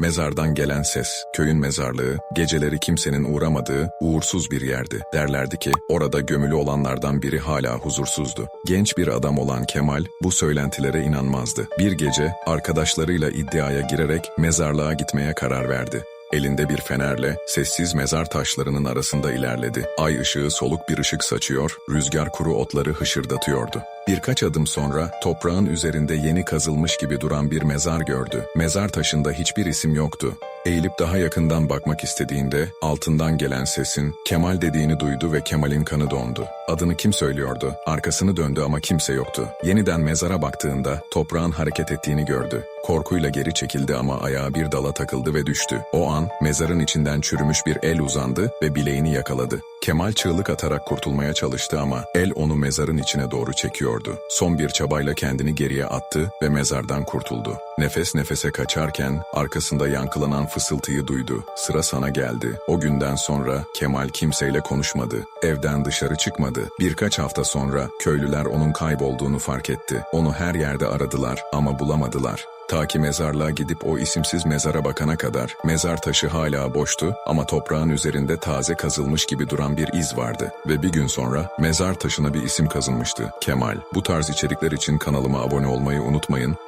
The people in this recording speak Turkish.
Mezardan gelen ses, köyün mezarlığı, geceleri kimsenin uğramadığı uğursuz bir yerdi. Derlerdi ki orada gömülü olanlardan biri hala huzursuzdu. Genç bir adam olan Kemal bu söylentilere inanmazdı. Bir gece arkadaşlarıyla iddiaya girerek mezarlığa gitmeye karar verdi. Elinde bir fenerle sessiz mezar taşlarının arasında ilerledi. Ay ışığı soluk bir ışık saçıyor, rüzgar kuru otları hışırdatıyordu. Birkaç adım sonra toprağın üzerinde yeni kazılmış gibi duran bir mezar gördü. Mezar taşında hiçbir isim yoktu. Eğilip daha yakından bakmak istediğinde altından gelen sesin Kemal dediğini duydu ve Kemal'in kanı dondu. Adını kim söylüyordu? Arkasını döndü ama kimse yoktu. Yeniden mezara baktığında toprağın hareket ettiğini gördü. Korkuyla geri çekildi ama ayağı bir dala takıldı ve düştü. O an mezarın içinden çürümüş bir el uzandı ve bileğini yakaladı. Kemal çığlık atarak kurtulmaya çalıştı ama el onu mezarın içine doğru çekiyordu. Son bir çabayla kendini geriye attı ve mezardan kurtuldu. Nefes nefese kaçarken arkasında yankılanan fısıltıyı duydu. Sıra sana geldi. O günden sonra Kemal kimseyle konuşmadı. Evden dışarı çıkmadı. Birkaç hafta sonra köylüler onun kaybolduğunu fark etti. Onu her yerde aradılar ama bulamadılar. Ta ki mezarlığa gidip o isimsiz mezara bakana kadar mezar taşı hala boştu ama toprağın üzerinde taze kazılmış gibi duran bir iz vardı. Ve bir gün sonra mezar taşına bir isim kazınmıştı. Kemal. Bu tarz içerikler için kanalıma abone olmayı unutmayın.